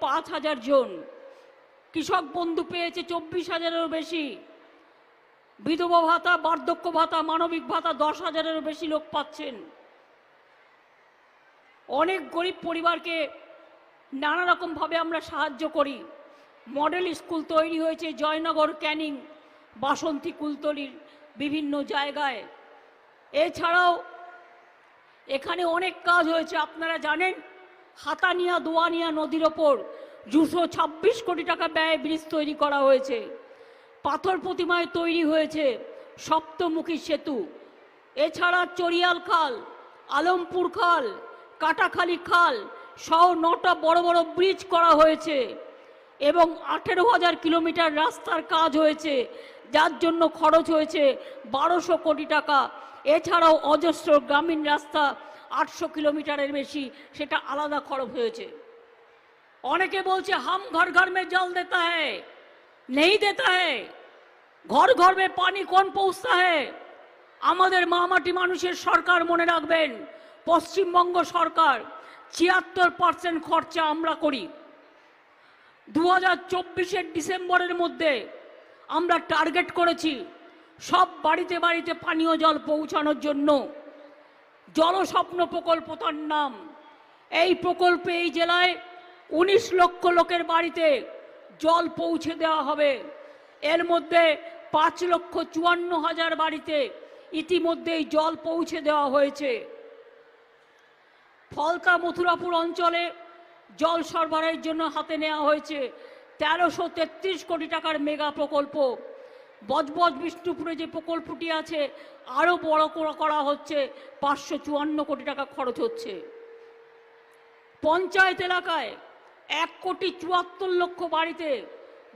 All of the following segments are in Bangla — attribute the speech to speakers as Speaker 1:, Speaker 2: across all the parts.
Speaker 1: পাঁচ হাজার জন। কৃষক বন্ধু পেয়েছে চব্বিশ হাজারেরও বেশি। বিধবা ভাতা, বার্ধক্য ভাতা, মানবিক ভাতা দশ হাজারেরও বেশি লোক পাচ্ছেন। অনেক গরিব পরিবারকে নানা রকমভাবে আমরা সাহায্য করি। মডেল স্কুল তৈরি হয়েছে জয়নগর ক্যানিং বাসন্তী কুলতলির বিভিন্ন জায়গায়। এছাড়াও এখানে অনেক কাজ হয়েছে, আপনারা জানেন? হাতানিয়া দোয়ানিয়া নদীর ওপর দুশো ছাব্বিশ কোটি টাকা ব্যয়ে ব্রিজ তৈরি করা হয়েছে। পাথর প্রতিমায় তৈরি হয়েছে সপ্তমুখী সেতু। এছাড়া চরিয়াল খাল, আলমপুর খাল, কাটাখালি খাল সহ নটা বড় বড় ব্রিজ করা হয়েছে এবং আঠেরো হাজার কিলোমিটার রাস্তার কাজ হয়েছে, যার জন্য খরচ হয়েছে বারোশো কোটি টাকা। এছাড়াও অজস্র গ্রামীণ রাস্তা আটশো কিলোমিটারের বেশি সেটা আলাদা খরচ হয়েছে। অনেকে বলছে, হাম ঘর ঘর মে জল দেতা হ্যাঁ নেই দেতা হ্যাঁ ঘর ঘর মে পানি কোন পৌঁছতা হে? আমাদের মামাটি মানুষের সরকার মনে রাখবেন, পশ্চিমবঙ্গ সরকার ছিয়াত্তর পার্সেন্ট খরচা আমরা করি। দু হাজার ডিসেম্বরের মধ্যে আমরা টার্গেট করেছি, সব বাড়িতে বাড়িতে পানীয় জল পৌঁছানোর জন্য। জলস্বপ্ন প্রকল্প তার নাম। এই প্রকল্পে এই জেলায় উনিশ লক্ষ লোকের বাড়িতে জল পৌঁছে দেওয়া হবে। এর মধ্যে পাঁচ লক্ষ চুয়ান্ন হাজার বাড়িতে ইতিমধ্যেই জল পৌঁছে দেওয়া হয়েছে। ফলতা মথুরাপুর অঞ্চলে জল সরবরাহের জন্য হাতে নেওয়া হয়েছে তেরোশো তেত্রিশ কোটি টাকার মেগা প্রকল্প। বজবজ বিষ্ণুপুরে যে প্রকল্পটি আছে আরও বড় করা- হচ্ছে, পাঁচশো চুয়ান্ন কোটি টাকা খরচ হচ্ছে। পঞ্চায়েত এলাকায় এক কোটি চুয়াত্তর লক্ষ বাড়িতে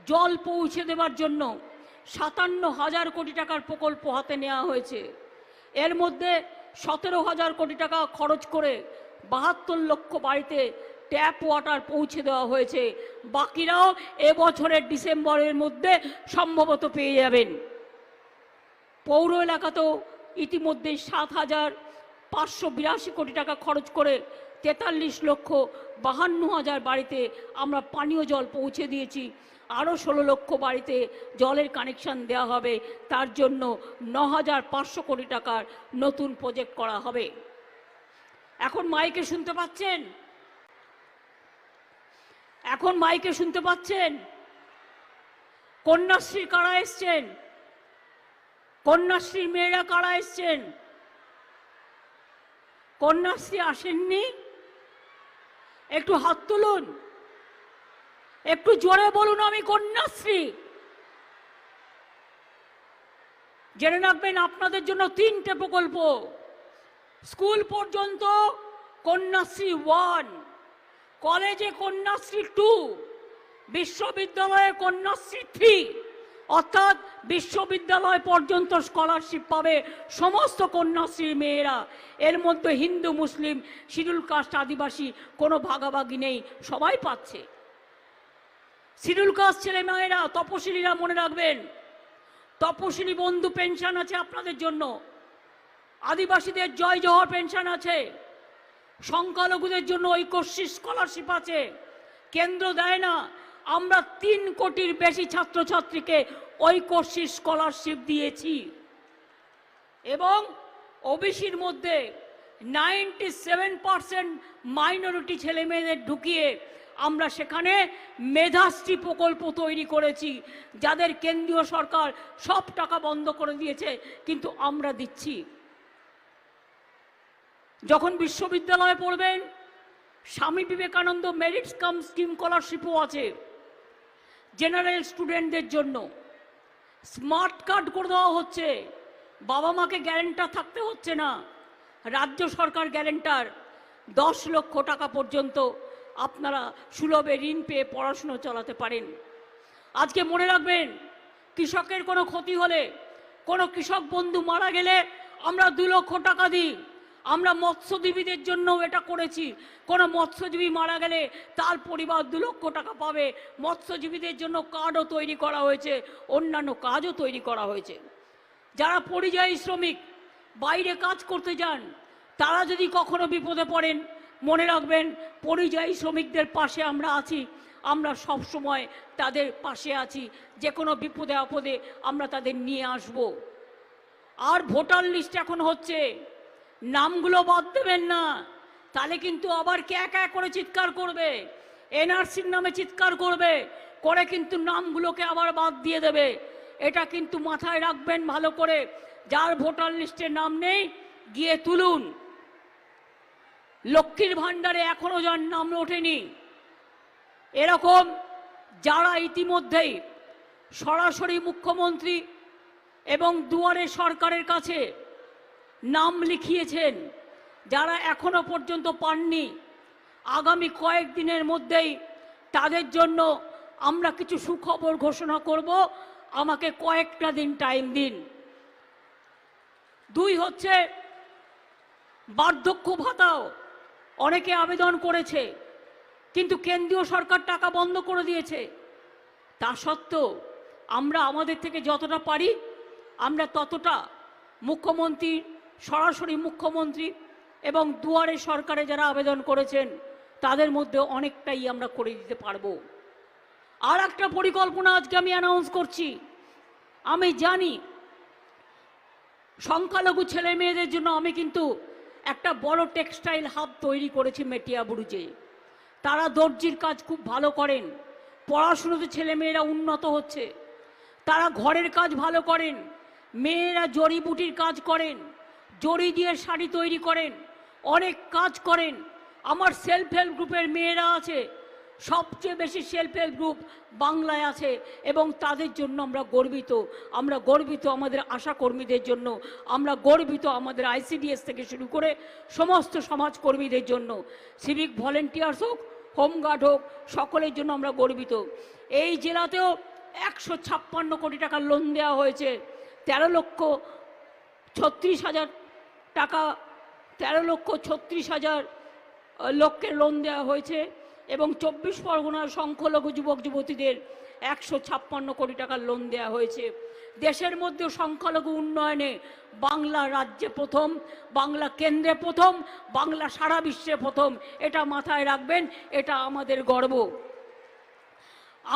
Speaker 1: জল পৌঁছে দেওয়ার জন্য সাতান্ন হাজার কোটি টাকার প্রকল্প হাতে নেওয়া হয়েছে। এর মধ্যে সতেরো হাজার কোটি টাকা খরচ করে বাহাত্তর লক্ষ বাড়িতে ট্যাপ ওয়াটার পৌঁছে দেওয়া হয়েছে। বাকিরাও এবছরের ডিসেম্বরের মধ্যে সম্ভবত পেয়ে যাবেন। পৌর এলাকাতেও ইতিমধ্যে সাত হাজার পাঁচশো বিরাশি কোটি টাকা খরচ করে তেতাল্লিশ লক্ষ বাহান্ন হাজার বাড়িতে আমরা পানীয় জল পৌঁছে দিয়েছি। আরও ষোলো লক্ষ বাড়িতে জলের কানেকশন দেওয়া হবে। তার জন্য ন হাজার পাঁচশো কোটি টাকার নতুন প্রজেক্ট করা হবে। এখন মাইকে শুনতে পাচ্ছেন? এখন মাইকে শুনতে পাচ্ছেন? কন্যাশ্রী কারা এসছেন? কন্যাশ্রীর মেয়েরা কারা এসছেন? কন্যাশ্রী আসেননি? একটু হাত তুলুন। একটু জোরে বলুন আমি কন্যাশ্রী। জেনে রাখবেন আপনাদের জন্য তিনটে প্রকল্প। স্কুল পর্যন্ত কন্যাশ্রী ওয়ান। কলেজে কন্যাশ্রী টু বিশ্ববিদ্যালয়ে কন্যাশ্রী থ্রি অর্থাৎ বিশ্ববিদ্যালয় পর্যন্ত স্কলারশিপ পাবে সমস্ত কন্যাশ্রী মেয়েরা। এর মধ্যে হিন্দু, মুসলিম, শিডিউল কাস্ট, আদিবাসী কোনো ভাগাভাগি নেই, সবাই পাচ্ছে। শিডিউল কাস্ট ছেলে মেয়েরা, তপশিলীরা মনে রাখবেন, তপশিলি বন্ধু পেনশন আছে আপনাদের জন্য, আদিবাসীদের জয় জহর পেনশন আছে। সংখ্যালঘুদের জন্য ঐকশ্রী স্কলারশিপ আছে। কেন্দ্র দেয় না। আমরা তিন কোটির বেশি ছাত্রছাত্রীকে ঐকশ্রী স্কলারশিপ দিয়েছি। এবং ওবিসির মধ্যে নাইনটি সেভেন পার্সেন্ট মাইনরিটি ছেলে মেয়েদের ঢুকিয়ে আমরা সেখানে মেধাশ্রী প্রকল্প তৈরি করেছি, যাদের কেন্দ্রীয় সরকার সব টাকা বন্ধ করে দিয়েছে, কিন্তু আমরা দিচ্ছি। যখন বিশ্ববিদ্যালয়ে পড়বেন, Swami Vivekananda merit cum scheme স্কলারশিপও আছে জেনারেল স্টুডেন্টদের জন্য। স্মার্ট কার্ড করে দেওয়া হচ্ছে। বাবা মাকে গ্যারেন্টার থাকতে হচ্ছে না। রাজ্য সরকার গ্যারেন্টার। দশ লক্ষ টাকা পর্যন্ত আপনারা সুলভে ঋণ পেয়ে পড়াশুনো চালাতে পারেন। আজকে মনে রাখবেন, কৃষকের কোনো ক্ষতি হলে, কোনো কৃষক বন্ধু মারা গেলে আমরা দু লক্ষ টাকা দিই। আমরা মৎস্যজীবীদের জন্য এটা করেছি। কোনো মৎস্যজীবী মারা গেলে তার পরিবার দু লক্ষ টাকা পাবে। মৎস্যজীবীদের জন্য কার্ডও তৈরি করা হয়েছে, অন্যান্য কাজও তৈরি করা হয়েছে। যারা পরিযায়ী শ্রমিক, বাইরে কাজ করতে যান, তারা যদি কখনো বিপদে পড়েন, মনে রাখবেন পরিযায়ী শ্রমিকদের পাশে আমরা আছি, আমরা সব সময় তাদের পাশে আছি, যে কোনো বিপদে আপদে আমরা তাদের নিয়ে আসব। আর ভোটার লিস্ট এখন হচ্ছে নামগুলো বাদ দেবেন না। তাহলে কিন্তু আবার কে একা করে চিৎকার করবে? এনআরসির নামে চিৎকার করবে, করে কিন্তু নামগুলোকে আবার বাদ দিয়ে দেবে। এটা কিন্তু মাথায় রাখবেন ভালো করে। যার ভোটার লিস্টে নাম নেই, গিয়ে তুলুন। লক্ষ্মীর ভাণ্ডারে এখনও যার নাম ওঠেনি। এরকম যারা ইতিমধ্যেই সরাসরি মুখ্যমন্ত্রী এবং দুয়ারে সরকারের কাছে নাম লিখিয়েছেন, যারা এখনও পর্যন্ত পাননি। আগামী কয়েকদিনের মধ্যেই তাদের জন্য আমরা কিছু সুখবর ঘোষণা করব। আমাকে কয়েকটা দিন টাইম দিন। দুই হচ্ছে, বার্ধক্য ভাতাও অনেকে আবেদন করেছে, কিন্তু কেন্দ্রীয় সরকার টাকা বন্ধ করে দিয়েছে। তা সত্ত্বেও আমরা আমাদের থেকে যতটা পারি, আমরা ততটা মুখ্যমন্ত্রী সরাসরি মুখ্যমন্ত্রী এবং দুয়ারে সরকারে যারা আবেদন করেছেন, তাদের মধ্যে অনেকটাই আমরা করে দিতে পারব। আর একটা পরিকল্পনা আজকে আমি অ্যানাউন্স করছি। আমি জানি সংখ্যালঘু ছেলে মেয়েদের জন্য আমি কিন্তু একটা বড় টেক্সটাইল হাব তৈরি করেছি মেটিয়াবুরুজে তারা দর্জির কাজ খুব ভালো করেন, পড়াশুনোতে ছেলে মেয়েরা উন্নত হচ্ছে। তারা ঘরের কাজ ভালো করেন, মেয়েরা জড়িবুটির কাজ করেন জড়ি দিয়ে শাড়ি তৈরি করেন, অনেক কাজ করেন। আমার সেলফ হেল্প গ্রুপের মেয়েরা আছে, সবচেয়ে বেশি সেলফ হেল্প গ্রুপ বাংলায় আছে এবং তাদের জন্য আমরা গর্বিত। আমরা গর্বিত আমাদের আশা কর্মীদের জন্য, আমরা গর্বিত আমাদের আইসিডিএস থেকে শুরু করে সমস্ত সমাজকর্মীদের জন্য। সিভিক ভলেন্টিয়ার্স হোক হোমগার্ড হোক, সকলের জন্য আমরা গর্বিত। এই জেলাতেও একশো ছাপ্পান্ন কোটি টাকা লোন দেওয়া হয়েছে, তেরো লক্ষ ছত্রিশ হাজার টাকা তেরো লক্ষ ছত্রিশ হাজার লোককে লোন দেওয়া হয়েছে এবং চব্বিশ পরগনার সংখ্যালঘু যুবক যুবতীদের একশো ছাপ্পান্ন কোটি টাকার লোন দেওয়া হয়েছে। দেশের মধ্যে সংখ্যালঘু উন্নয়নে বাংলা রাজ্যে প্রথম, বাংলা কেন্দ্রে প্রথম, বাংলা সারা বিশ্বে প্রথম। এটা মাথায় রাখবেন, এটা আমাদের গর্ব।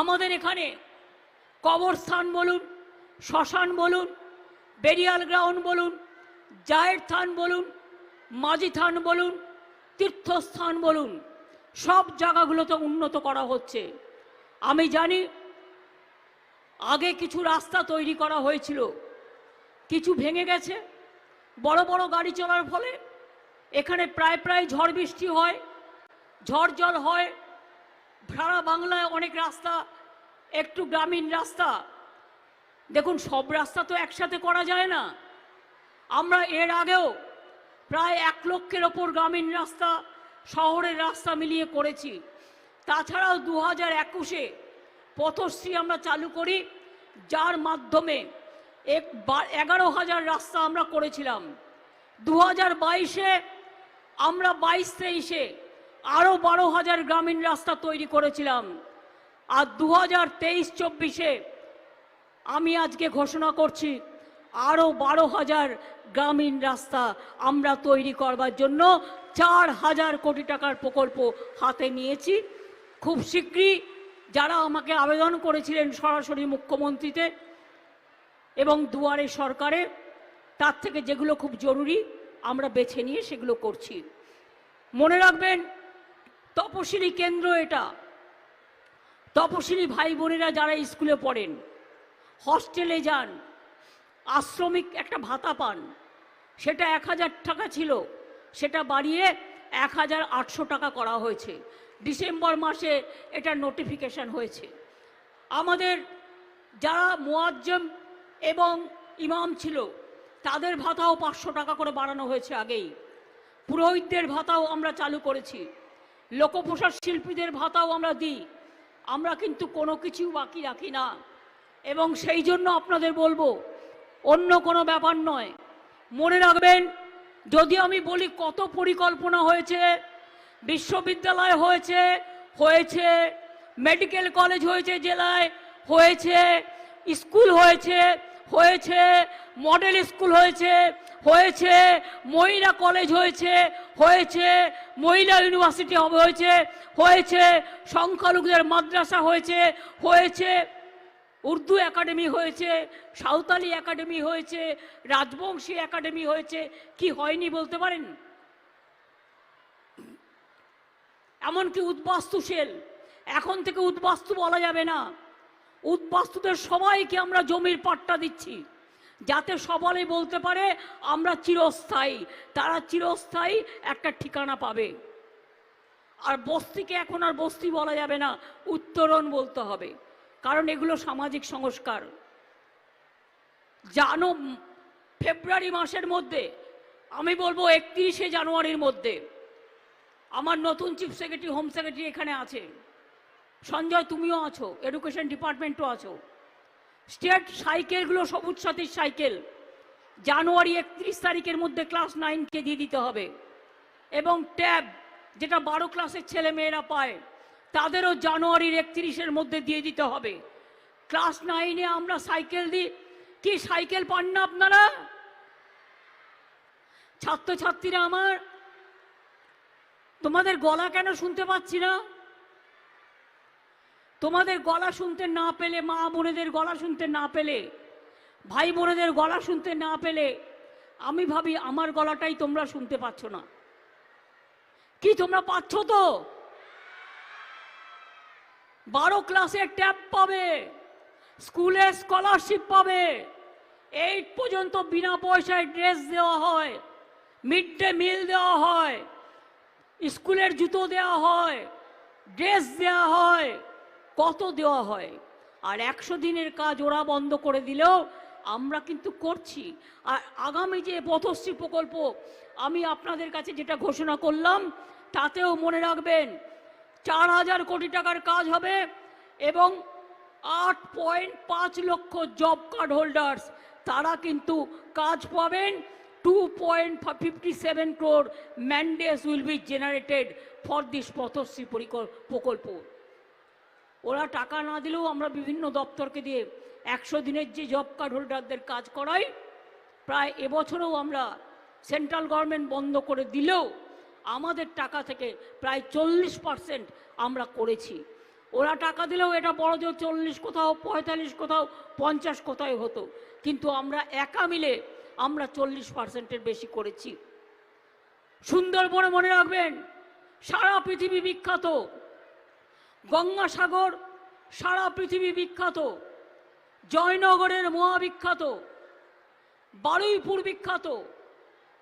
Speaker 1: আমাদের এখানে কবরস্থান বলুন, শ্মশান বলুন বেরিয়াল গ্রাউন্ড বলুন জায়ের থান বলুন মাঝি থান বলুন, তীর্থস্থান বলুন, সব জায়গাগুলোতে উন্নত করা হচ্ছে। আমি জানি আগে কিছু রাস্তা তৈরি করা হয়েছিল, কিছু ভেঙে গেছে, বড় বড় গাড়ি চলার ফলে এখানে প্রায় প্রায় ঝড় বৃষ্টি হয়, ঝড় জল হয়, ভাড়া বাংলায় অনেক রাস্তা, একটু গ্রামীণ রাস্তা। দেখুন, সব রাস্তা তো একসাথে করা যায় না। আমরা এর আগেও প্রায় এক লক্ষের ওপর গ্রামীণ রাস্তা, শহরের রাস্তা মিলিয়ে করেছি। তাছাড়াও দু হাজার একুশে পথশ্রী আমরা চালু করি, যার মাধ্যমে এক এগারো হাজার রাস্তা আমরা করেছিলাম। দু হাজার বাইশে আমরা বাইশ তেইশে আরও বারো হাজার গ্রামীণ রাস্তা তৈরি করেছিলাম। আর দু হাজার তেইশ চব্বিশে আমি আজকে ঘোষণা করছি আরও বারো হাজার গ্রামীণ রাস্তা আমরা তৈরি করবার জন্য চার হাজার কোটি টাকার প্রকল্প হাতে নিয়েছি। খুব শীঘ্রই যারা আমাকে আবেদন করেছিলেন সরাসরি মুখ্যমন্ত্রীতে এবং দুয়ারে সরকারে, তার থেকে যেগুলো খুব জরুরি আমরা বেছে নিয়ে সেগুলো করছি। মনে রাখবেন, তপশিলি কেন্দ্র এটা। তপশিলি ভাই বোনেরা যারা স্কুলে পড়েন, হস্টেলে যান আশ্রমিক একটা ভাতা পান। সেটা এক হাজার টাকা ছিল। সেটা বাড়িয়ে এক হাজার আটশো টাকা করা হয়েছে। ডিসেম্বর মাসে এটা নোটিফিকেশন হয়েছে। আমাদের যারা মোয়াজ্জম এবং ইমাম ছিল, তাদের ভাতাও পাঁচশো টাকা করে বাড়ানো হয়েছে আগেই। পুরোহিতদের ভাতাও আমরা চালু করেছি। লোকপ্রসাদ শিল্পীদের ভাতাও আমরা দিই। আমরা কিন্তু কোনো কিছু বাকি রাখি না। এবং সেই জন্য আপনাদের বলব অন্য কোনো ব্যাপার নয়। মনে রাখবেন যদি আমি বলি কত পরিকল্পনা হয়েছে, বিশ্ববিদ্যালয় হয়েছে হয়েছে, মেডিকেল কলেজ হয়েছে, জেলায় হয়েছে, স্কুল হয়েছে হয়েছে, মডেল স্কুল হয়েছে হয়েছে, মহিলা কলেজ হয়েছে হয়েছে, মহিলা ইউনিভার্সিটি হয়েছে হয়েছে, সংখ্যালঘুদের মাদ্রাসা হয়েছে হয়েছে উর্দু একাডেমি হয়েছে, সাঁওতালি একাডেমি হয়েছে, রাজবংশী একাডেমি হয়েছে, কি হয়নি বলতে পারেন? এমনকি উদ্বাস্তু সেল, এখন থেকে উদ্বাস্তু বলা যাবে না। উদ্বাস্তুদের সবাইকে আমরা জমির পাট্টা দিচ্ছি, যাতে সবাই বলতে পারে আমরা চিরস্থায়ী, তারা চিরস্থায়ী একটা ঠিকানা পাবে। আর বস্তিকে এখন আর বস্তি বলা যাবে না, উত্তরণ বলতে হবে। কারণ এগুলো সামাজিক সংস্কার। জানো, ফেব্রুয়ারি মাসের মধ্যে, আমি বলব একত্রিশে জানুয়ারির মধ্যে, আমার নতুন চিফ সেক্রেটারি, হোম সেক্রেটারি এখানে আছে। সঞ্জয়, তুমিও আছো, এডুকেশন ডিপার্টমেন্টও আছো। স্টেট সাইকেলগুলো সবুজ সাথীর সাইকেল। জানুয়ারি একত্রিশ তারিখের মধ্যে ক্লাস নাইনকে দিয়ে দিতে হবে। এবং ট্যাব, যেটা বারো ক্লাসের ছেলে মেয়েরা পায় তাদেরও জানুয়ারির একত্রিশের মধ্যে দিয়ে দিতে হবে। ক্লাস নাইনে আমরা সাইকেল দিই। কি সাইকেল পান না আপনারা? ছাত্রছাত্রীরা আমার, তোমাদের গলা কেন শুনতে পাচ্ছি না? তোমাদের গলা শুনতে না পেলে, মা বোনেদের গলা শুনতে না পেলে, ভাই বোনেদের গলা শুনতে না পেলে, আমি ভাবি আমার গলাটাই তোমরা শুনতে পাচ্ছ না। কি তোমরা পাচ্ছ তো? বারো ক্লাসে ট্যাব পাবে, স্কুলে স্কলারশিপ পাবে। এইট পর্যন্ত বিনা পয়সায় ড্রেস দেওয়া হয়, মিড ডে মিল দেওয়া হয়, স্কুলের জুতো দেওয়া হয়, ড্রেস দেওয়া হয়, কত দেওয়া হয়? আর একশো দিনের কাজ ওরা বন্ধ করে দিলেও আমরা কিন্তু করছি। আর আগামী যে পথশ্রী প্রকল্প, আমি আপনাদের কাছে যেটা ঘোষণা করলাম, তাতেও মনে রাখবেন চার হাজার কোটি টাকার কাজ হবে এবং আট পয়েন্ট পাঁচ লক্ষ জব কার্ড হোল্ডার্স তারা কিন্তু কাজ পাবেন। Two point fifty seven crore mandays will be generated for this Pathashree পরিকল- প্রকল্প ওরা টাকা না দিলেও আমরা বিভিন্ন দপ্তরকে দিয়ে একশো দিনের যে জব কার্ড হোল্ডারদের কাজ করাই, প্রায় এবছরেও আমরা সেন্ট্রাল গভর্নমেন্ট বন্ধ করে দিলেও আমাদের টাকা থেকে প্রায় চল্লিশ পার্সেন্ট আমরা করেছি। ওরা টাকা দিলেও এটা বড় জোর চল্লিশ কোথাও, পঁয়তাল্লিশ কোথাও, পঞ্চাশ কোথায় হতো। কিন্তু আমরা একা মিলে আমরা চল্লিশ পার্সেন্টের বেশি করেছি। সুন্দরবনে মনে রাখবেন, সারা পৃথিবী বিখ্যাত। গঙ্গাসাগর সারা পৃথিবী বিখ্যাত। জয়নগরের মহাবিখ্যাত। বারুইপুর বিখ্যাত।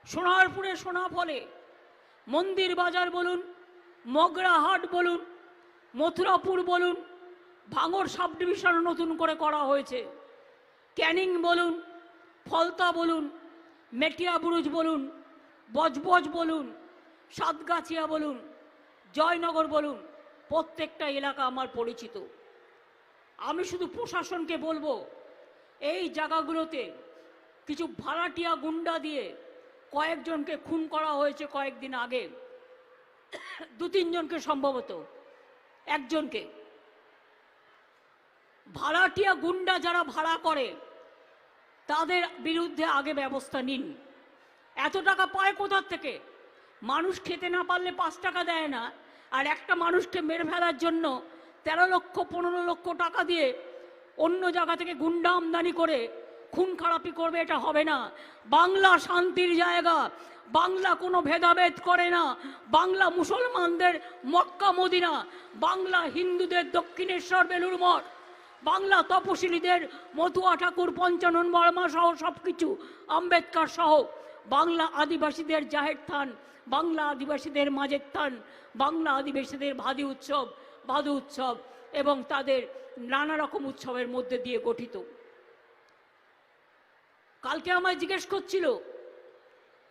Speaker 1: সোনারপুরে সোনা ফলে। মন্দির বাজার বলুন মগরাহাট বলুন, মথুরাপুর বলুন, ভাঙর সাব ডিভিশন নতুন করে করা হয়েছে। ক্যানিং বলুন, ফলতা বলুন, মেটিয়া বুরুজ বলুন, বজবজ বলুন, সাতগাছিয়া বলুন, জয়নগর বলুন, প্রত্যেকটা এলাকা আমার পরিচিত। আমি শুধু প্রশাসনকে বলব, এই জায়গাগুলোতে কিছু ভাড়াটিয়া গুন্ডা দিয়ে কয়েকজনকে খুন করা হয়েছে কয়েকদিন আগে। দু তিনজনকে সম্ভবত। একজনকে। ভাড়াটিয়া গুন্ডা যারা ভাড়া করে, তাদের বিরুদ্ধে আগে ব্যবস্থা নিন। এত টাকা পায় কোথার থেকে? মানুষ খেতে না পারলে পাঁচ টাকা দেয় না। আর একটা মানুষকে মেরে ফেলার জন্য তেরো লক্ষ, পনেরো লক্ষ টাকা দিয়ে অন্য জায়গা থেকে গুন্ডা আমদানি করে খুন খারাপি করবে, এটা হবে না। বাংলা শান্তির জায়গা। বাংলা কোনো ভেদাভেদ করে না। বাংলা মুসলমানদের মক্কা, মদিনা। বাংলা হিন্দুদের দক্ষিণেশ্বর বেলুর মঠ। বাংলা তপশিলীদের মতুয়া ঠাকুর, পঞ্চানন বর্মা সহ সব কিছু আম্বেদকর সহ। বাংলা আদিবাসীদের জাহের থান। বাংলা আদিবাসীদের মাঝের থান। বাংলা আদিবাসীদের ভাদি উৎসব, ভাদু উৎসব এবং তাদের নানা রকম উৎসবের মধ্যে দিয়ে গঠিত। কালকে আমায় জিজ্ঞেস করছিল,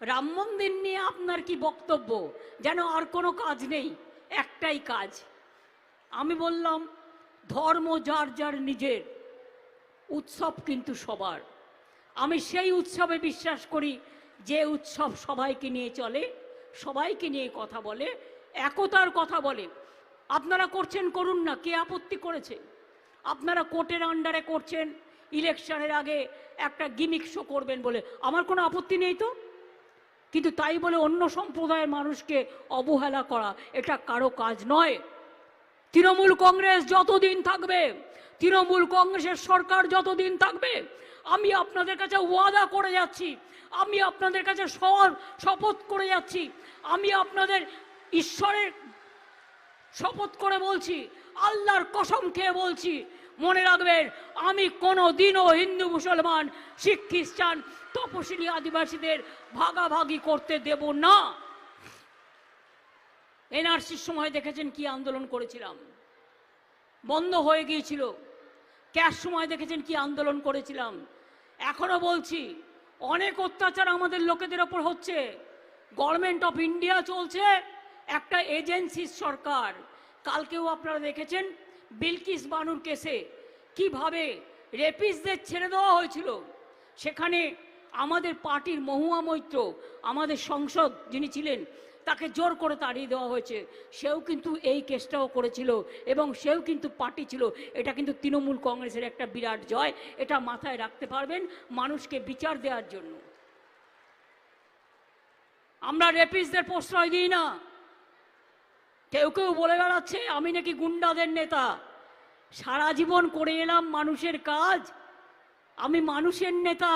Speaker 1: রাম মন্দির নিয়ে আপনার কি বক্তব্য? যেন আর কোনো কাজ নেই, একটাই কাজ। আমি বললাম, ধর্ম যার যার নিজের, উৎসব কিন্তু সবার। আমি সেই উৎসবে বিশ্বাস করি, যে উৎসব সবাইকে নিয়ে চলে, সবাইকে নিয়ে কথা বলে, একতার কথা বলে। আপনারা করছেন করুন না, কে আপত্তি করেছে? আপনারা কোর্টের আন্ডারে করছেন ইলেকশনের আগে একটা গিমিক শো করবেন বলে। আমার কোনো আপত্তি নেই তো? কিন্তু তাই বলে অন্য সম্প্রদায়ের মানুষকে অবহেলা করা, এটা কারও কাজ নয়। তৃণমূল কংগ্রেস যতদিন থাকবে, তৃণমূল কংগ্রেসের সরকার যতদিন থাকবে, আমি আপনাদের কাছে ওয়াদা করে যাচ্ছি, আমি আপনাদের কাছে শপথ করে যাচ্ছি, আমি আপনাদের ঈশ্বরের শপথ করে বলছি, আল্লাহর কসম খেয়ে বলছি মনে রাখবেন, আমি কোনো দিনও হিন্দু, মুসলমান, শিখ, খ্রিস্টান, তপশিলি আদিবাসীদের ভাগাভাগি করতে দেব না। এনআরসির সময় দেখেছেন কি আন্দোলন করেছিলাম? বন্ধ হয়ে গিয়েছিল। ক্যাশ সময় দেখেছেন কি আন্দোলন করেছিলাম? এখনও বলছি, অনেক অত্যাচার আমাদের লোকেদের ওপর হচ্ছে। গভর্নমেন্ট অফ ইন্ডিয়া চলছে, একটা এজেন্সির সরকার। কালকেও আপনারা দেখেছেন বিলকিস বানুর কেসে কীভাবে রেপিসদের ছেড়ে দেওয়া হয়েছিল? সেখানে আমাদের পার্টির মহুয়া মৈত্র, আমাদের সংসদ যিনি ছিলেন, তাকে জোর করে তাড়িয়ে দেওয়া হয়েছে। সেও কিন্তু এই কেসটাও করেছিল এবং সেও কিন্তু পার্টি ছিল। এটা কিন্তু তৃণমূল কংগ্রেসের একটা বিরাট জয়। এটা মাথায় রাখতে পারবেন মানুষকে বিচার দেওয়ার জন্য। আমরা রেপিসদের প্রশ্রয় দিই না। কেউ কেউ বলে বেড়াচ্ছে, আমি নাকি গুন্ডাদের নেতা। সারা জীবন করে এলাম মানুষের কাজ, আমি মানুষের নেতা।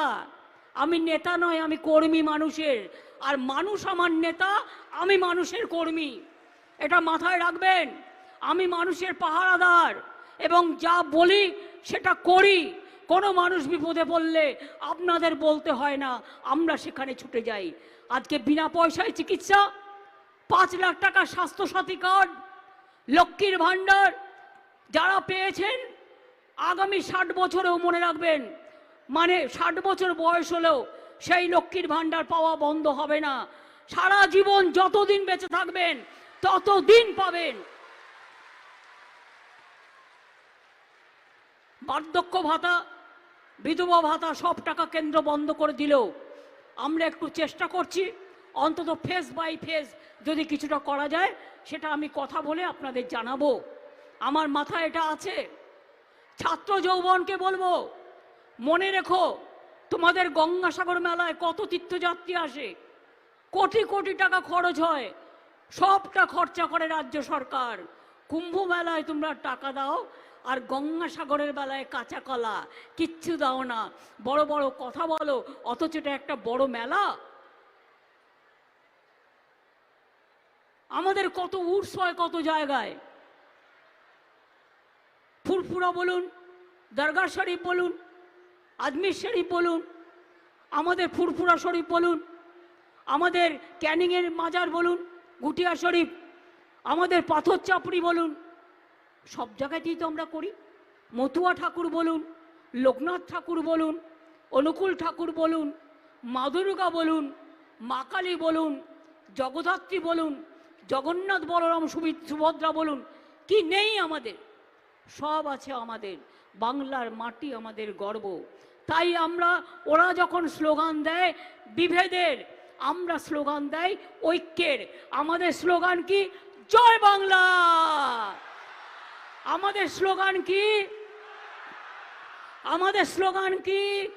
Speaker 1: আমি নেতা নয়, আমি কর্মী মানুষের। আর মানুষ আমার নেতা, আমি মানুষের কর্মী। এটা মাথায় রাখবেন, আমি মানুষের পাহারাদার, এবং যা বলি সেটা করি। কোনো মানুষ বিপদে পড়লে আপনাদের বলতে হয় না, আমরা সেখানে ছুটে যাই। আজকে বিনা পয়সায় চিকিৎসা পাঁচ লাখ টাকা স্বাস্থ্যসাথী কার্ড, লক্ষ্মীর ভাণ্ডার যারা পেয়েছেন, আগামী ষাট বছরেও মনে রাখবেন। মানে ষাট বছর বয়স হলেও সেই লক্ষ্মীর ভাণ্ডার পাওয়া বন্ধ হবে না। সারা জীবন যতদিন বেঁচে থাকবেন, ততদিন পাবেন। বার্ধক্য ভাতা, বিধবা ভাতা সব টাকা কেন্দ্র বন্ধ করে দিলেও আমরা একটু চেষ্টা করছি, অন্তত ফেস বাই ফেস যদি কিছুটা করা যায়, সেটা আমি কথা বলে আপনাদের জানাব। আমার মাথায় এটা আছে। ছাত্র যৌবনকে বলব, মনে রেখো, তোমাদের গঙ্গাসাগর মেলায় কত তীর্থযাত্রী আসে। কোটি কোটি টাকা খরচ হয়, সবটা খরচা করে রাজ্য সরকার। কুম্ভ মেলায় তোমরা টাকা দাও, আর গঙ্গাসাগরের বেলায় কাঁচা কলা, কিচ্ছু দাও না। বড় বড় কথা বলো, অথচ এটা একটা বড় মেলা। আমাদের কত উৎস হয়, কত জায়গায়। ফুরফুরা বলুন দরগা শরীফ বলুন, আজমির শরীফ বলুন, আমাদের ফুরফুরা শরীফ বলুন, আমাদের ক্যানিংয়ের মাজার বলুন, গুটিয়া শরীফ, আমাদের পাথর চাপড়ি বলুন, সব জায়গাতেই তো আমরা করি। মতুয়া ঠাকুর বলুন, লোকনাথ ঠাকুর বলুন, অনুকূল ঠাকুর বলুন মা দুর্গা বলুন, মা কালী বলুন, জগদ্ধাত্রী বলুন জগন্নাথ বলরাম সুবি- সুভদ্রা বলুন, কি নেই আমাদের? সব আছে আমাদের। বাংলার মাটি আমাদের গর্ব। তাই আমরা, ওরা যখন স্লোগান দেয় বিভেদের, আমরা স্লোগান দেয় ঐক্যের। আমাদের স্লোগান কি? জয় বাংলা! আমাদের স্লোগান কি? আমাদের স্লোগান কি?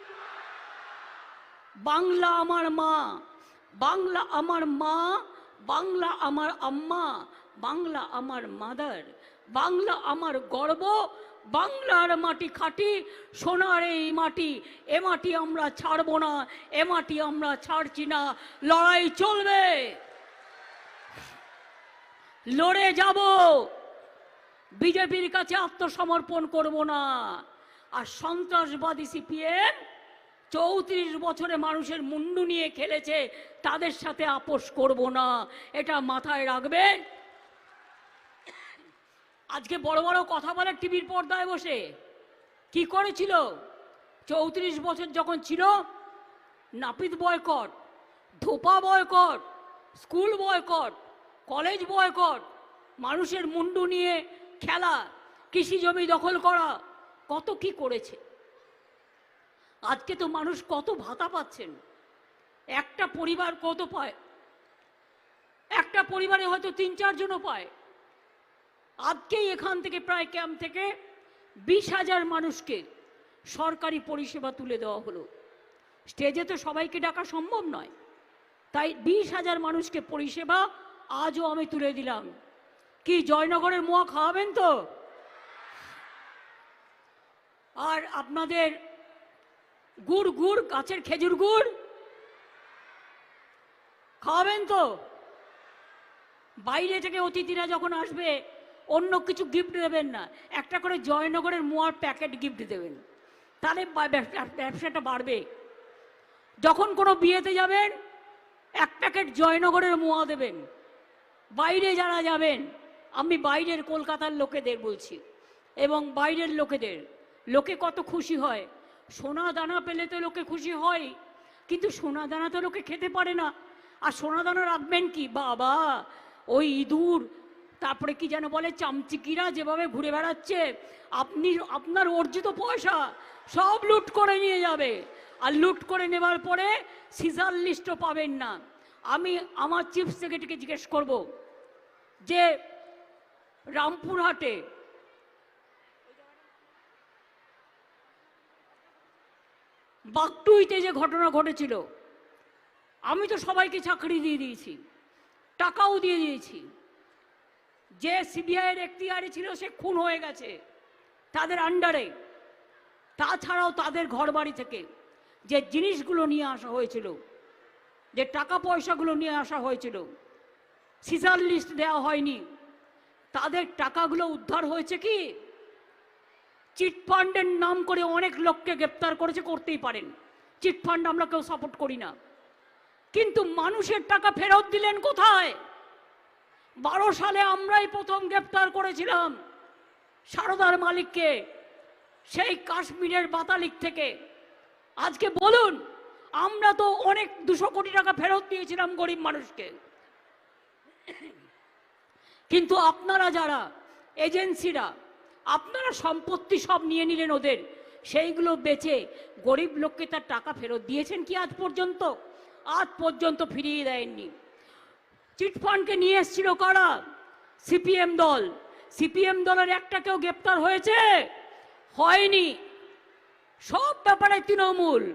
Speaker 1: বাংলা আমার মা। বাংলা আমার মা বাংলা আমার আম্মা, বাংলা আমার মাদার, বাংলা আমার গর্ব, বাংলার মাটি খাটি, সোনার এই মাটি, এ মাটি আমরা ছাড়বো না, এ মাটি আমরা ছাড়ছি না, লড়াই চলবে। লড়ে যাব। বিজেপির কাছে আত্মসমর্পণ করব না। আর সন্ত্রাসবাদী সিপিএম চৌত্রিশ বছরে মানুষের মুন্ডু নিয়ে খেলেছে, তাদের সাথে আপোষ করব না। এটা মাথায় রাখবেন। আজকে বড় বড় কথা বলে টিভির পর্দায় বসে। কি করেছিল? চৌত্রিশ বছর যখন ছিল, নাপিত boycott, ধোপা boycott, school boycott, college boycott, মানুষের মুন্ডু নিয়ে খেলা, কৃষি জমি দখল করা, কত কি করেছে? আজকে তো মানুষ কত ভাতা পাচ্ছেন। একটা পরিবার কত পায়? একটা পরিবারে হয়তো তিন চারজনও পায়। আজকেই এখান থেকে প্রায় ক্যাম্প থেকে বিশ হাজার মানুষকে সরকারি পরিষেবা তুলে দেওয়া হলো। স্টেজে তো সবাইকে ডাকা সম্ভব নয়। তাই বিশ হাজার মানুষকে পরিষেবা আজও আমি তুলে দিলাম। কি, জয়নগরের মোয়া খাওয়াবেন তো? আর আপনাদের গুড় গুড়, গাছের খেজুর গুড়। খাওয়াবেন তো। বাইরে থেকে অতিথিরা যখন আসবে, অন্য কিছু গিফট দেবেন না। একটা করে জয়নগরের মোয়ার প্যাকেট গিফট দেবেন। তাহলে ব্যবসাটা বাড়বে। যখন কোনো বিয়েতে যাবেন, এক প্যাকেট জয়নগরের মোয়া দেবেন। বাইরে যারা যাবেন, আমি বাইরের কলকাতার লোকেদের বলছি, এবং বাইরের লোকেদের, লোকে কত খুশি হয় সোনা দানা পেলে তো লোকে খুশি হয়, কিন্তু সোনা দানা তো লোকে খেতে পারে না। আর সোনা দানা রাখবেন কি? বাবা, ওই ইঁদুর, তারপরে কি যেন বলে, চামচিকিরা যেভাবে ঘুরে বেড়াচ্ছে, আপনি, আপনার অর্জিত পয়সা সব লুট করে নিয়ে যাবে। আর লুট করে নেবার পরে সিজার লিস্টও পাবেন না। আমি আমার চিফ সেক্রেটারিকে জিজ্ঞেস করব যে, রামপুরহাটে বাগটুইতে যে ঘটনা ঘটেছিল, আমি তো সবাইকে চাকরি দিয়ে দিয়েছি, টাকাও দিয়ে দিয়েছি। যে সিবিআইয়ের এখতিয়ারে ছিল সে খুন হয়ে গেছে, তাদের আন্ডারে। তাছাড়াও তাদের ঘরবাড়ি থেকে যে জিনিসগুলো নিয়ে আসা হয়েছিল, যে টাকা পয়সাগুলো নিয়ে আসা হয়েছিল, সিজার লিস্ট দেওয়া হয়নি। তাদের টাকাগুলো উদ্ধার হয়েছে কি? চিটফান্ডের নাম করে অনেক লোককে গ্রেপ্তার করেছে, করতেই পারেন। চিটফান্ড আমরা কেউ সাপোর্ট করি না। কিন্তু মানুষের টাকা ফেরত দিলেন কোথায়? বারো সালে আমরাই প্রথম গ্রেপ্তার করেছিলাম সারদার মালিককে, সেই কাশ্মীরের বাতালিক থেকে। আজকে বলুন, আমরা তো অনেক দুশো কোটি টাকা ফেরত দিয়েছিলাম গরিব মানুষকে। কিন্তু আপনারা যারা, এজেন্সিরা আপনারা সম্পত্তি সব নিয়ে নিলেন ওদের। সেইগুলো বেচে গরিব লোককে তার টাকা ফেরত দিয়েছেন কি আজ পর্যন্ত? আজ পর্যন্ত ফিরিয়ে দেয়নি। চিটফান্ডকে নিয়ে এসেছিল কারা? সিপিএম দল। সিপিএম দলের একটা কেউ গ্রেপ্তার হয়েছে? হয়নি। সব ব্যাপারে তৃণমূল।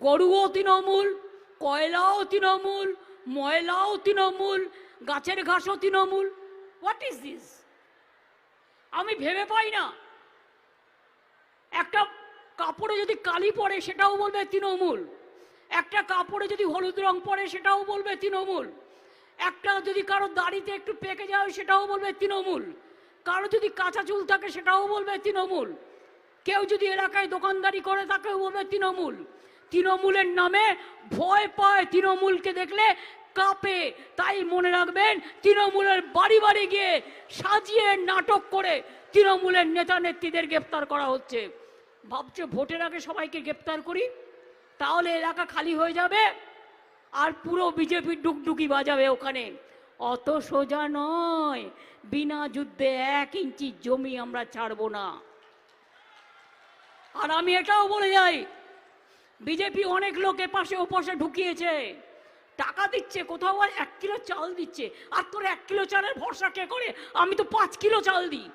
Speaker 1: গরুও তৃণমূল, কয়লাও তৃণমূল, ময়লাও তৃণমূল, গাছের ঘাসও তৃণমূল। হোয়াট ইজ দিস আমি ভেবে পাই না। একটা কাপড়ে যদি কালি পড়ে, সেটাও বলবে তৃণমূল। একটা কাপড়ে যদি হলুদ রং পড়ে, সেটাও বলবে তৃণমূল। একটা যদি কারও দাড়িতে একটু পেকে যায়, সেটাও বলবে তৃণমূল। কারও যদি কাঁচা চুল থাকে, সেটাও বলবে তৃণমূল। কেউ যদি এলাকায় দোকানদারি করে তাকেও বলবে তৃণমূল। তৃণমূলের নামে ভয় পায় তৃণমূলকে দেখলে কাঁপে, তাই মনে রাখবেন তৃণমূলের বাড়ি বাড়ি গিয়ে সাজিয়ে নাটক করে তৃণমূলের নেতা নেত্রীদের গ্রেপ্তার করা হচ্ছে। ভাবছে ভোটের আগে সবাইকে গ্রেপ্তার করি, তাহলে এলাকা খালি হয়ে যাবে আর পুরো বিজেপি ডুকডুকি বাজাবে ওখানে। অত সোজা নয়, বিনা যুদ্ধে এক ইঞ্চি জমি আমরা ছাড়বো না। আর আমি এটাও বলে যাই, বিজেপি অনেক লোক এপাশে ওপাশে ঢুকিয়েছে। টাকা দিচ্ছে, কোথাও আর এক কিলো চাল দিচ্ছে। আর তোর এক কিলো চালের ভরসা কে করে? আমি তো পাঁচ কিলো চাল দিই।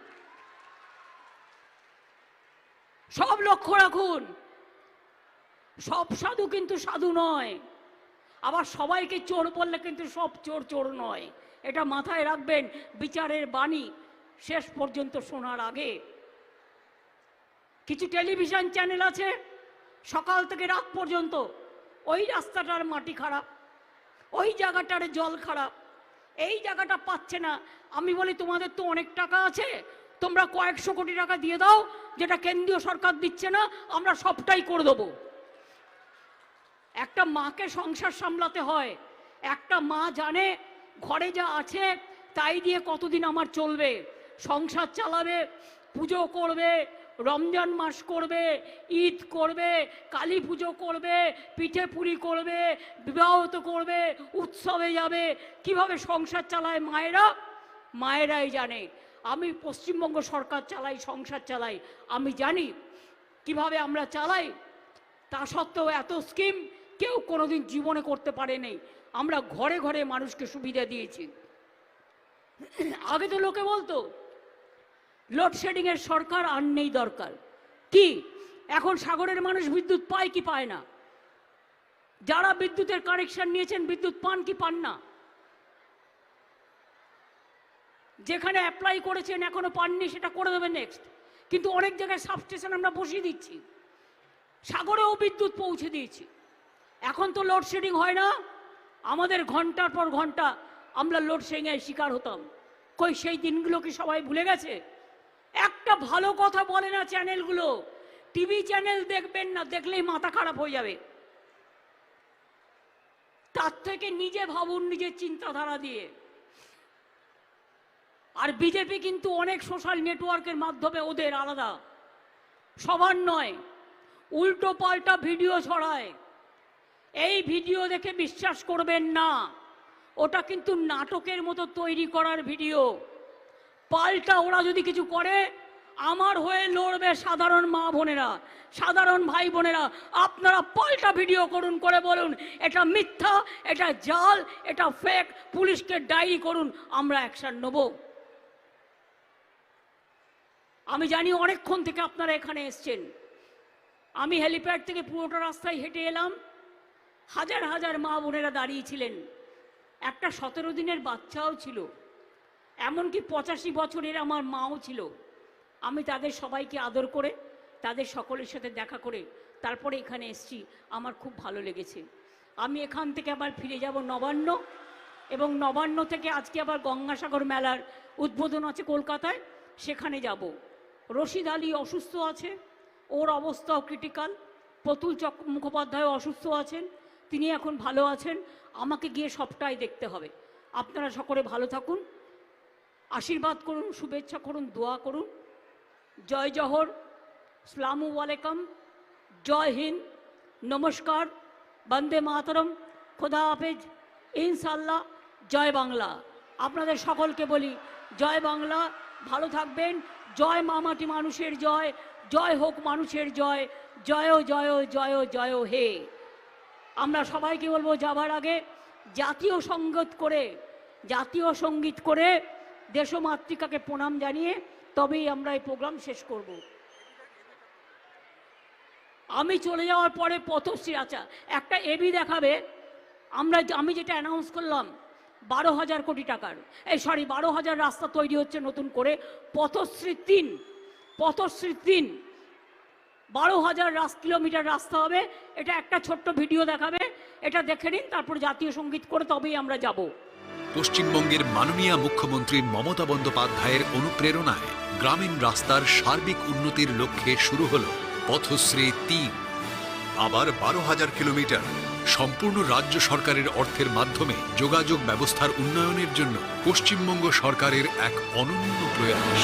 Speaker 1: সব লক্ষ্য রাখুন। সব সাধু কিন্তু সাধু নয়। আবার সবাইকে চোর বললে কিন্তু সব চোর চোর নয়। এটা মাথায় রাখবেন, বিচারের বাণী শেষ পর্যন্ত শোনার আগে। কিছু টেলিভিশন চ্যানেল আছে, সকাল থেকে রাত পর্যন্ত। ওই রাস্তাটার মাটি খারাপ। ওই জায়গাটার জল খারাপ। এই জায়গাটা পাচ্ছে না। আমি বলি, তোমাদের তো অনেক টাকা আছে। তোমরা কয়েকশো কোটি টাকা দিয়ে দাও, যেটা কেন্দ্রীয় সরকার দিচ্ছে না, আমরা সবটাই করে দেবো। একটা মাকে সংসার সামলাতে হয়। একটা মা জানে, ঘরে যা আছে, তাই দিয়ে কতদিন আমার চলবে। সংসার চালাবে, পুজো করবে রমজান মাস করবে, ঈদ করবে, কালী পুজো করবে, পিঠে পুরি করবে, বিবাহত করবে, উৎসবে যাবে। কীভাবে সংসার চালায় মায়েরা? মায়েরাই জানে। আমি পশ্চিমবঙ্গ সরকার চালাই, সংসার চালাই। আমি জানি কীভাবে আমরা চালাই। তা সত্ত্বেও এত স্কিম কেউ কোনোদিন জীবনে করতে পারেনি। আমরা ঘরে ঘরে মানুষকে সুবিধা দিয়েছি। আগে তো লোকে বলতো লোডশেডিংয়ের সরকার আর নেই দরকার। কি? এখন সাগরের মানুষ বিদ্যুৎ পায় কি পায় না? যারা বিদ্যুতের কানেকশন নিয়েছেন, বিদ্যুৎ পান কি পান না? যেখানে অ্যাপ্লাই করেছেন, এখনও পাননি, সেটা করে দেবে নেক্সট কিন্তু অনেক জায়গায় সাবস্টেশন আমরা বসিয়ে দিচ্ছি। সাগরেও বিদ্যুৎ পৌঁছে দিয়েছি। এখন তো লোডশেডিং হয় না। আমাদের ঘণ্টার পর ঘণ্টা আমরা লোডশেডিংয়ের শিকার হতাম। কই সেই দিনগুলো কি সবাই ভুলে গেছে? একটা ভালো কথা বলে না চ্যানেলগুলো। টিভি চ্যানেল দেখবেন না, দেখলেই মাথা খারাপ হয়ে যাবে। তার থেকে নিজে ভাবুন নিজের চিন্তাধারা দিয়ে। আর বিজেপি কিন্তু অনেক সোশ্যাল নেটওয়ার্কের মাধ্যমে ওদের আলাদা। সবার নয়, উল্টো পাল্টা ভিডিও ছড়ায়। এই ভিডিও দেখে বিশ্বাস করবেন না, ওটা কিন্তু নাটকের মতো তৈরি করার ভিডিও। পাল্টা ওরা যদি কিছু করে, আমার হয়ে লড়বে সাধারণ মা বোনেরা, সাধারণ ভাই বোনেরা। আপনারা পাল্টা ভিডিও করুন, করে বলুন, এটা মিথ্যা, এটা জাল, এটা ফেক পুলিশকে ডায়েরি করুন, আমরা অ্যাকশন নেব। আমি জানি অনেকক্ষণ থেকে আপনারা এখানে এসছেন। আমি হেলিপ্যাড থেকে পুরোটা রাস্তায় হেঁটে এলাম। হাজার হাজার মা বোনেরা দাঁড়িয়েছিলেন একটা সতেরো দিনের বাচ্চাও ছিল। এমনকি পঁচাশি বছরের আমার মাও ছিল। আমি তাদের সবাইকে আদর করে, তাদের সকলের সাথে দেখা করে তারপরে এখানে এসছি। আমার খুব ভালো লেগেছে। আমি এখান থেকে আবার ফিরে যাব নবান্ন এবং নবান্ন থেকে আজকে আবার গঙ্গাসাগর মেলার উদ্বোধন আছে কলকাতায়, সেখানে যাব। রশিদ আলী অসুস্থ আছে, ওর অবস্থাও ক্রিটিক্যাল প্রতুল চক মুখোপাধ্যায় অসুস্থ আছেন, তিনি এখন ভালো আছেন, আমাকে গিয়ে সবটাই দেখতে হবে। আপনারা সকলে ভালো থাকুন। আশীর্বাদ করুন, শুভেচ্ছা করুন, দোয়া করুন। জয় জহর, সালামু আলাইকুম, জয় হিন্দ, নমস্কার, বন্দে মাতরম, খোদা হাফেজ ইনশাল্লাহ জয় বাংলা। আপনাদের সকলকে বলি, জয় বাংলা, ভালো থাকবেন, জয় মামাটি মানুষের জয় জয় হোক মানুষের জয় জয় জয় জয় জয় হে। আমরা সবাইকে বলব যাবার আগে জাতীয় সংগীত করে, জাতীয় সংগীত করে দেশমাতৃকাকে প্রণাম জানিয়ে তবেই আমরা এই প্রোগ্রাম শেষ করব। আমি চলে যাওয়ার পরে পথশ্রী আচ্ছা একটা এবি দেখাবে। আমরা আমি যেটা অ্যানাউন্স করলাম, বারো হাজার কোটি টাকার, এই সরি বারো হাজার রাস্তা তৈরি হচ্ছে নতুন করে, পথশ্রী তিন পথশ্রী তিন, বারো হাজার কিলোমিটার রাস্তা হবে। এটা একটা ছোট্ট ভিডিও দেখাবে, এটা দেখে নিন, তারপর জাতীয় সংগীত করে তবেই আমরা যাব।
Speaker 2: পশ্চিমবঙ্গের মাননীয় মুখ্যমন্ত্রী মমতা বন্দ্যোপাধ্যায়ের অনুপ্রেরণায় গ্রামীণ রাস্তার সার্বিক উন্নতির লক্ষ্যে শুরু হল পথশ্রী তিন। আবার বারো হাজার কিলোমিটার সম্পূর্ণ রাজ্য সরকারের অর্থের মাধ্যমে যোগাযোগ ব্যবস্থার উন্নয়নের জন্য পশ্চিমবঙ্গ সরকারের এক অনন্য প্রয়াস।